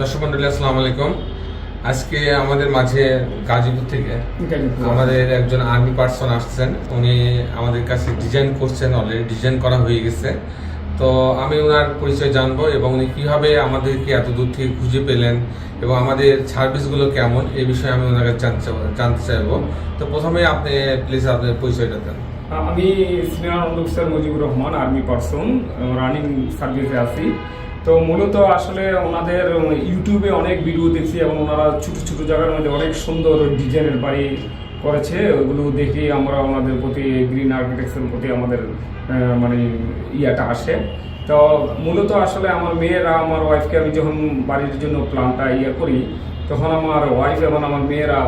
দর্শক মন্ডলী আসসালামু আলাইকুম। আজকে আমাদের মাঝে গাজীপুর থেকে আমাদের একজন আর্মি পার্সন আসছেন। উনি আমাদের কাছে ডিজাইন করছেন অলরেডি ডিজাইন করা হয়ে গেছে। তো আমি ওনার পরিচয় জানব এবং উনি কীভাবে আমাদেরকে এত দূর থেকে খুঁজে পেলেন এবং আমাদের সার্ভিসগুলো কেমন এই বিষয়ে আমি ওনার কাছে জানতে চাইবো- তো প্রথমে আপনি প্লিজ আপনার পরিচয়টা দেন। আমি senior officer Mujibur Rahman army person. Running সার্ভিসে আছি। তো মূলত আসলে ওনাদের ইউটিউবে অনেক ভিডিও দেখছি এবং ওনারা ছোট ছোট জায়গার মধ্যে অনেক সুন্দর ডিজাইনের বাড়ি করেছে। ওগুলো দেখে আমরা ওনাদের প্রতি গ্রিন আর্কিটেকচারের প্রতি আমাদের মানে ইয়াটা আসে। তো মূলত আসলে আমার মেয়েরা, আমার ওয়াইফকে আমি যখন বাড়ির জন্য প্ল্যানটা ইয়ে করি, তখন আমার ওয়াইফ এবং আমার মেয়েরা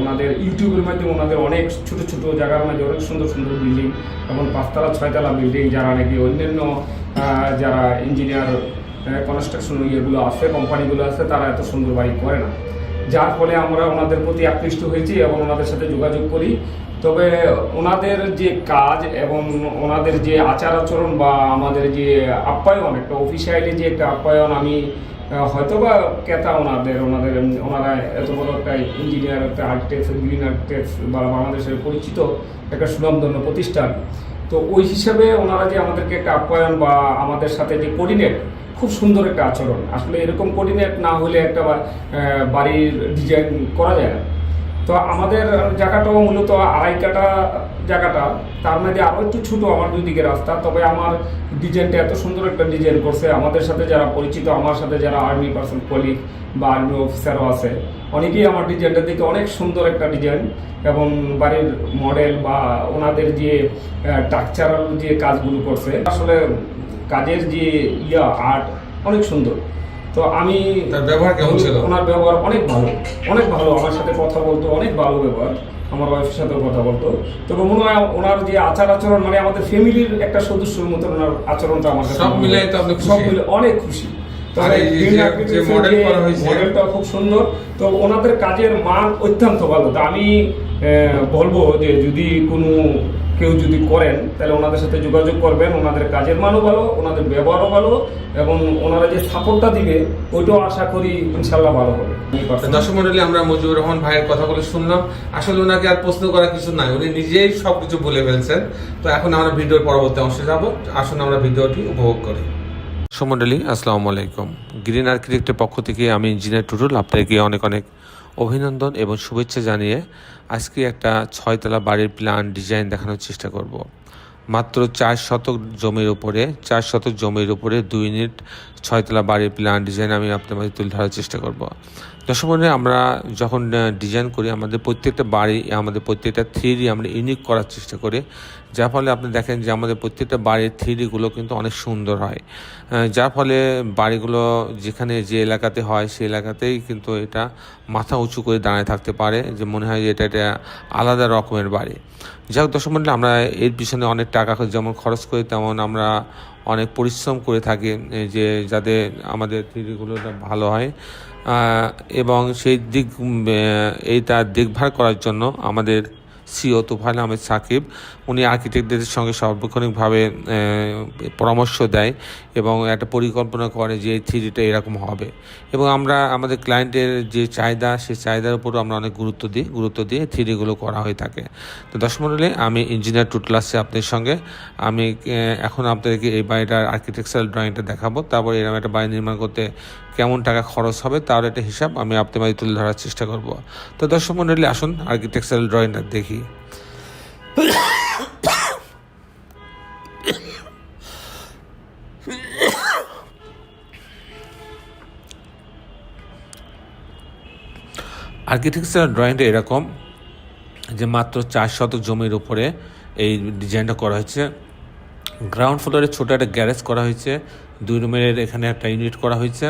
ওনাদের ইউটিউবের মাধ্যমে ওনাদের অনেক ছোট ছোট জায়গার মধ্যে অনেক সুন্দর সুন্দর বিল্ডিং এবং পাঁচতলা, ছয়তলা বিল্ডিং যারা নাকি অন্যান্য যারা ইঞ্জিনিয়ার কনস্ট্রাকশন ইয়েগুলো আছে কোম্পানিগুলো আছে তারা এত সুন্দর বাড়ি করে না। যার ফলে আমরা ওনাদের প্রতি আকৃষ্ট হয়েছি এবং ওনাদের সাথে যোগাযোগ করি। তবে ওনাদের যে কাজ এবং ওনাদের যে আচার আচরণ বা আমাদের যে আপ্যায়ন একটা অফিসিয়ালি যে একটা আপ্যায়ন আমি আহ, হয়তোবা ক্রেতা ওনাদের ওনাদের ওনারা এত বড় একটা ইঞ্জিনিয়ার একটা আর্কিটেক্ট গ্রিন আর্কিটেক্ট বা বাংলাদেশের পরিচিত একটা সুনামধন্য প্রতিষ্ঠান। তো ওই হিসাবে ওনারা যে আমাদেরকে একটা আপ্যায়ন বা আমাদের সাথে যে কোর্ডিনেট খুব সুন্দর একটা আচরণ। আসলে এরকম কোর্ডিনেট না হলে একটা বাড়ির ডিজাইন করা যায় না। তো আমাদের জায়গাটাও মূলত আড়াই কাটা জায়গাটা তার মধ্যে আরও একটু ছোট আমার দুই দিকে রাস্তা তবে আমার ডিজাইনটা এত সুন্দর একটা ডিজাইন করছে। আমাদের সাথে যারা পরিচিত আমার সাথে যারা আর্মি পার্সন কলিগ বা আর্মি অফিসারও আছে অনেকেই আমার ডিজাইনটা দেখে অনেক সুন্দর একটা ডিজাইন এবং বাড়ির মডেল বা ওনাদের যে টাকচারাল যে কাজগুলো করছে আসলে কাজের যে ইয়া আর্ট অনেক সুন্দর। তো আমি ব্যবহার কেমন ছিল? ওনার ব্যবহার অনেক ভালো অনেক ভালো। আমার সাথে কথা বলতো অনেক ভালো ব্যবহার। আমার ওয়াইফের সাথেও কথা বলতো। তবে মনে হয় ওনার যে আচার আচরণ মানে আমাদের ফ্যামিলির একটা সদস্যর মতো ওনার আচরণটা আমার সব মিলে সব মিলে অনেক খুশি। মডেলটা খুব সুন্দর। তো ওনাদের কাজের মান অত্যন্ত ভালো। তা আমি আহ, বলব যে যদি কোনো কেউ যদি করেন, তাহলে ওনাদের সাথে যোগাযোগ করবেন, ওনাদের কাজের মানও ভালো, ওনাদের ব্যবহারও ভালো, এবং ওনারা যে সাপোর্টটা দিবে, ওইটাও আশা করি ইনশাল্লাহ ভালো হবে। দর্শক মন্ডলী, আমরা মুজিবুর রহমান ভাইয়ের কথাগুলো শুনলাম। আসলে ওনাকে আর প্রশ্ন করার কিছু নাই। উনি নিজেই সবকিছু বলে ফেলছেন। তো এখন আমরা ভিডিওর পরবর্তী অংশে যাব। আসুন আমরা ভিডিওটি উপভোগ করি। সমন্ডলী আসসালামু আলাইকুম। গ্রিন আর্কিটেক্টের পক্ষ থেকে আমি ইঞ্জিনিয়ার টুটুল। আপনাকে অনেক অনেক অভিনন্দন এবং শুভেচ্ছা জানিয়ে আজকে একটা ছয়তলা বাড়ির প্ল্যান ডিজাইন দেখানোর চেষ্টা করব। মাত্র চার শতক জমির উপরে, চার শতক জমির উপরে দুই ইউনিট ছয়তলা বাড়ির প্ল্যান ডিজাইন আমি আপনার মাঝে তুলে ধরার চেষ্টা করব। বন্ধুরা, আমরা যখন ডিজাইন করি আমাদের প্রত্যেকটা বাড়ি আমাদের প্রত্যেকটা থ্রি আমরা ইউনিক করার চেষ্টা করি। যার ফলে আপনি দেখেন যে আমাদের প্রত্যেকটা বাড়ির থ্রিডিগুলো কিন্তু অনেক সুন্দর হয়। যার ফলে বাড়িগুলো যেখানে যে এলাকাতে হয় সেই এলাকাতেই কিন্তু এটা মাথা উঁচু করে দাঁড়ায় থাকতে পারে যে মনে হয় যে এটা একটা আলাদা রকমের বাড়ি। যাই হোক মন্ডলী, আমরা এর পিছনে অনেক টাকা যেমন খরচ করি তেমন আমরা অনেক পরিশ্রম করে থাকি যে যাতে আমাদের থ্রিগুলো ভালো হয়। এবং সেই দিক আহ, এইটা দেখভাল করার জন্য আমাদের সিও তুফাইল আহমেদ সাকিব উনি আর্কিটেক্টদের সঙ্গে সার্বক্ষণিকভাবে পরামর্শ দেয় এবং একটা পরিকল্পনা করে যে এই থ্রিডিটা এরকম হবে। এবং আমরা আমাদের ক্লায়েন্টের যে চাহিদা সেই চাহিদার উপরও আমরা অনেক গুরুত্ব দিই গুরুত্ব দিয়ে থ্রিডিগুলো করা হয়ে থাকে। তো দশ মন্ডলে আমি ইঞ্জিনিয়ার টুটল আসছি আপনাদের সঙ্গে। আমি এখন আপনাদেরকে এই বাড়িটার আর্কিটেকচারাল ড্রয়িংটা দেখাবো। তারপর এরকম একটা বাড়ি নির্মাণ করতে কেমন টাকা খরচ হবে তার একটা হিসাব আমি আপনার মাঝে তুলে ধরার চেষ্টা করব। তো দর্শক মন্ডলী, আসুন আর্কিটেকচারাল ড্রয়িংটা দেখি। আর্কিটেকচারাল ড্রয়িংটা এরকম যে মাত্র চার শতক জমির উপরে এই ডিজাইনটা করা হয়েছে। গ্রাউন্ড ফ্লোরে ছোটো একটা গ্যারেজ করা হয়েছে। দুই রুমের এখানে একটা ইউনিট করা হয়েছে।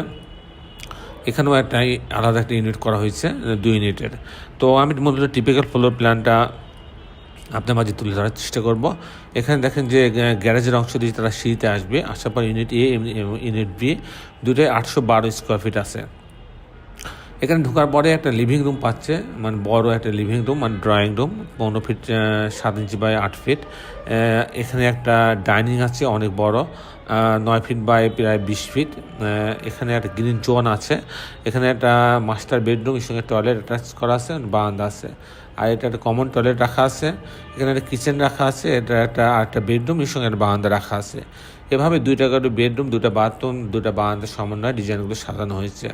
এখানেও একটা আলাদা একটা ইউনিট করা হয়েছে, দুই ইউনিটের তো আমি মূলত টিপিক্যাল ফ্লোর প্ল্যানটা আপনার মাঝে তুলে ধরার চেষ্টা করব। এখানে দেখেন যে গ্যা- গ্যারেজের অংশ দিয়ে তারা সিঁড়িতে আসবে। আসার পর ইউনিট এ ইউনিট বি দুটোই আটশো বারো স্কোয়ার ফিট আছে। এখানে ঢোকার পরে একটা লিভিং রুম পাচ্ছে মানে বড় একটা লিভিং রুম মানে ড্রয়িং রুম পনেরো ফিট সাত ইঞ্চি বাই আট ফিট এখানে একটা ডাইনিং আছে, অনেক বড় নয় ফিট বাই প্রায় বিশ ফিট এখানে একটা গ্রিন জোন আছে, এখানে একটা মাস্টার বেডরুম এর সঙ্গে টয়লেট অ্যাটাচ করা আছে বারান্দা আছে। আর এটা একটা কমন টয়লেট রাখা আছে, এখানে একটা কিচেন রাখা আছে, এটা একটা আরেকটা বেডরুম এর সঙ্গে একটা বারান্দা রাখা আছে। এভাবে দুইটা করে বেডরুম দুটা বাথরুম দুটা বারান্দার সমন্বয়ে ডিজাইনগুলো সাজানো হয়েছে।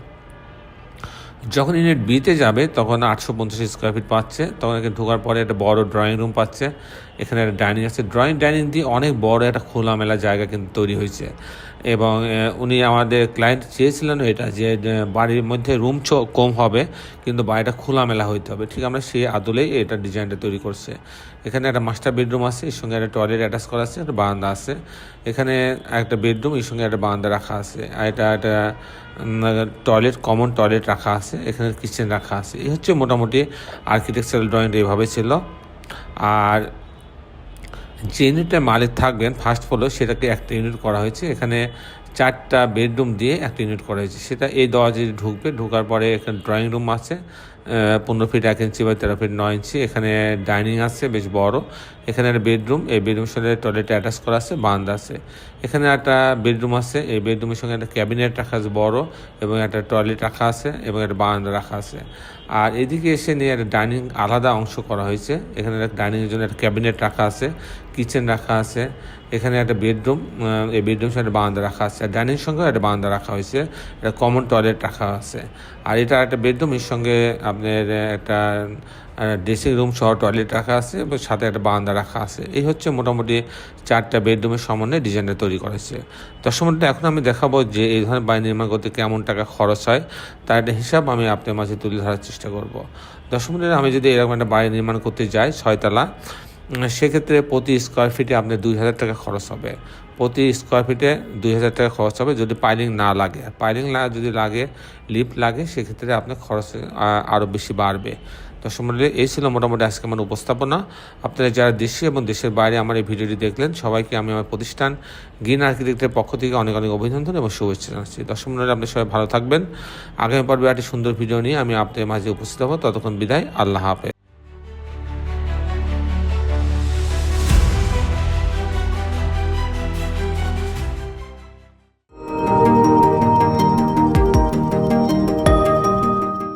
যখন ইউনিট বিতে যাবে, তখন আটশো পঞ্চাশ স্কোয়ার ফিট পাচ্ছে। তখন একে ঢোকার পরে একটা বড় ড্রয়িং রুম পাচ্ছে। এখানে একটা ডাইনিং আছে। ড্রয়িং ডাইনিং দিয়ে অনেক বড় একটা খোলামেলা জায়গা কিন্তু তৈরি হয়েছে। এবং উনি আমাদের ক্লায়েন্ট চেয়েছিলেন এটা যে বাড়ির মধ্যে রুম কম হবে, কিন্তু বাড়িটা খোলামেলা হইতে হবে। ঠিক আমরা সেই আদলেই এটা ডিজাইনটা তৈরি করছে। এখানে একটা মাস্টার বেডরুম আছে, এর সঙ্গে একটা টয়লেট অ্যাটাচ করা আছে, একটা বারান্দা আছে। এখানে একটা বেডরুম এর সঙ্গে একটা বারান্দা রাখা আছে। আর এটা একটা টয়লেট কমন টয়লেট রাখা আছে, এখানে কিচেন রাখা আছে। এই হচ্ছে মোটামুটি আর্কিটেকচারাল ড্রয়িংটা এভাবে ছিল। আর যে ইউনিটটা মালিক থাকবেন ফার্স্ট ফ্লোর সেটাকে একটা ইউনিট করা হয়েছে। এখানে চারটা বেডরুম দিয়ে একটা ইউনিট করা হয়েছে। সেটা এই দরজা ঢুকবে, ঢোকার পরে এখানে ড্রয়িং রুম আছে পনেরো ফিট এক ইঞ্চি বা তেরো ফিট নয় ইঞ্চি এখানে ডাইনিং আছে, বেশ বড়। এখানে একটা বেডরুম এই বেডরুমের সঙ্গে টয়লেট অ্যাটাচ করা আছে, বারান্দা আছে। এখানে একটা বেডরুম আছে, এই বেডরুমের সঙ্গে একটা ক্যাবিনেট রাখা আছে বড় এবং একটা টয়লেট রাখা আছে এবং একটা বারান্দা রাখা আছে। আর এদিকে এসে নিয়ে একটা ডাইনিং আলাদা অংশ করা হয়েছে। এখানে একটা ডাইনিংয়ের জন্য একটা ক্যাবিনেট রাখা আছে কিচেন রাখা আছে। এখানে একটা বেডরুম এই বেডরুম সঙ্গে একটা বারান্দা রাখা আছে। আর ডাইনিং সঙ্গেও একটা বারান্দা রাখা হয়েছে, একটা কমন টয়লেট রাখা আছে। আর এটা একটা বেডরুম এর সঙ্গে আপনার একটা ড্রেসিং রুম সহ টয়লেট রাখা আছে, এবং সাথে একটা বারান্দা রাখা আছে। এই হচ্ছে মোটামুটি চারটা বেডরুমের সমন্বয়ে ডিজাইনটা তৈরি করেছে মধ্যে এখন আমি দেখাবো যে এই ধরনের বাড়ি নির্মাণ করতে কেমন টাকা খরচ হয়, তার একটা হিসাব আমি আপনার মাঝে তুলে ধরার চেষ্টা করব। মধ্যে আমি যদি এরকম একটা বাড়ি নির্মাণ করতে যাই, ছয়তলা সেক্ষেত্রে প্রতি স্কোয়ার ফিটে আপনার দুই হাজার টাকা খরচ হবে। প্রতি স্কোয়ার ফিটে দুই হাজার টাকা খরচ হবে যদি পাইলিং না লাগে। পাইলিং না যদি লাগে লিফট লাগে, সেক্ষেত্রে আপনার খরচ আরও বেশি বাড়বে। দর্শক মন্ডলী এই ছিল মোটামুটি আজকে আমার উপস্থাপনা। আপনারা যারা দেশে এবং দেশের বাইরে আমার এই ভিডিওটি দেখলেন, সবাইকে আমি আমার প্রতিষ্ঠান গ্রিন আর্কিটেক্টের পক্ষ থেকে অনেক অনেক অভিনন্দন এবং শুভেচ্ছা জানাচ্ছি। দর্শক মন্ডলী আপনি সবাই ভালো থাকবেন। আগামী পর্বে একটি সুন্দর ভিডিও নিয়ে আমি আপনাদের মাঝে উপস্থিত হব। ততক্ষণ বিদায়, আল্লাহ হাফেজ।